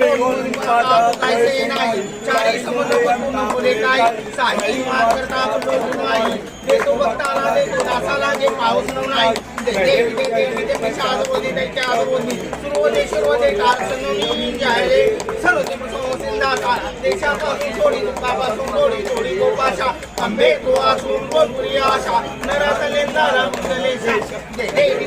कायसे नाही चारी समुद्र वरून बोले काय साही मात करता बोलू नाही देतो भक्ताला देतो दासाला जे पाऊस नाही जय देवी जय देवी जय दशास्वती दैत्यास्वती सुरवते सर्वते देशापासून सोडी दुःखापासून सोडी सोडी गोपाशा आंबे तो असून बोलपुरी आशा नरातले नारा कुशलेशा जय देवी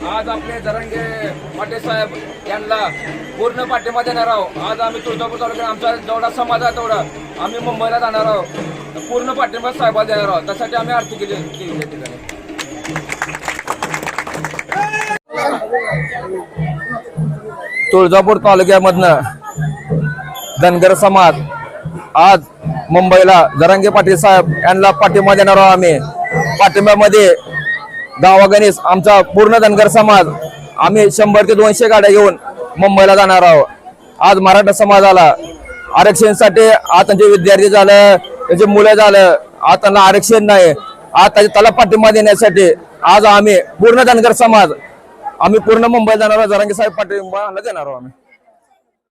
आज आपले जरंगे पाटील साहेब यांना पूर्ण पाठिंबा देणार आहोत. आज आम्ही तुळजापूर तालुक्यात आमचा जेवढा समाज आहे तेवढा आम्ही मुंबईला जाणार आहोत. पूर्ण पाठिंबा साहेबाला देणार आहोत. त्यासाठी आम्ही आरती केली केली ठिकाणी तुळजापूर तालुक्यामधनं धनगर समाज आज मुंबईला जरांगे पाटील साहेब यांना पाठिंबा देणार आहोत आम्ही. पाठिंब्यामध्ये गावागणेश आमचा पूर्ण धनगर समाज आम्ही शंभर ते दोनशे गाड्या घेऊन मुंबईला जाणार आहोत. आज मराठा समाजाला आरक्षणसाठी आताचे विद्यार्थी झालं त्याचे मुलं झालं आता आरक्षण नाही आता त्याला पाठिंबा देण्यासाठी आज आम्ही पूर्ण धनगर समाज आम्ही पूर्ण मुंबईला जाणार आहोत. जरांगी साहेब पाठिंबा देणार आहोत आम्ही.